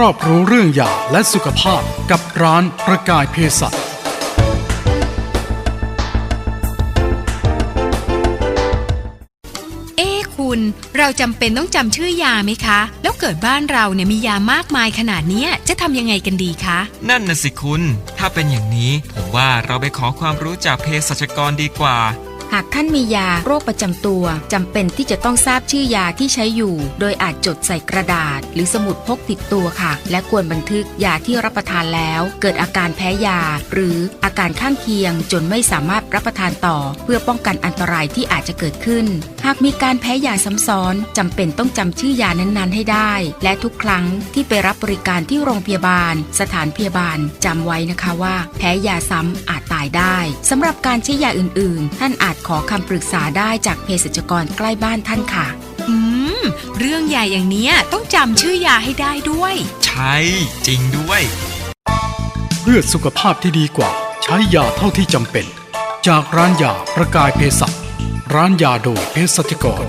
รอบรู้เรื่องยาและสุขภาพกับร้านประกายเภสัชเอ๊ะคุณเราจำเป็นต้องจำชื่อยาไหมคะ แล้วเกิดบ้านเราเนี่ยมียามากมายขนาดเนี้ยจะทำยังไงกันดีคะ นั่นน่ะสิคุณ ถ้าเป็นอย่างนี้ ผมว่าเราไปขอความรู้จากเภสัชกรดีกว่า หากท่านมียาโรคประจำตัวจำเป็นที่จะต้องทราบชื่อยาที่ใช้อยู่ โดยอาจจดใส่กระดาษ หรือสมุดพกติดตัวค่ะ และควรบันทึกยาที่รับประทานแล้ว เกิดอาการแพ้ยา หรืออาการข้างเคียงจนไม่สามารถรับประทานต่อ เพื่อป้องกันอันตรายที่อาจจะเกิดขึ้น หากมีการแพ้ยาซ้ำซ้อนจำเป็นต้องจำชื่อยานั้นๆ ให้ได้ และทุกครั้งที่ไปรับบริการที่โรงพยาบาล สถานพยาบาลจำไว้นะคะว่า แพ้ยาซ้ำอาจตายได้สำหรับการใช้ยาอื่น ๆ ท่านอาจขอคำปรึกษาได้จากเภสัชกรใกล้บ้านท่านค่ะ อืม เรื่องใหญ่อย่างเนี้ยต้องจำชื่อยาให้ได้ด้วย ใช่จริงด้วย เพื่อสุขภาพที่ดีกว่า ใช้ยาเท่าที่จำเป็น จากร้านยาประกายเภสัชร้านยาโดยเภสัชกร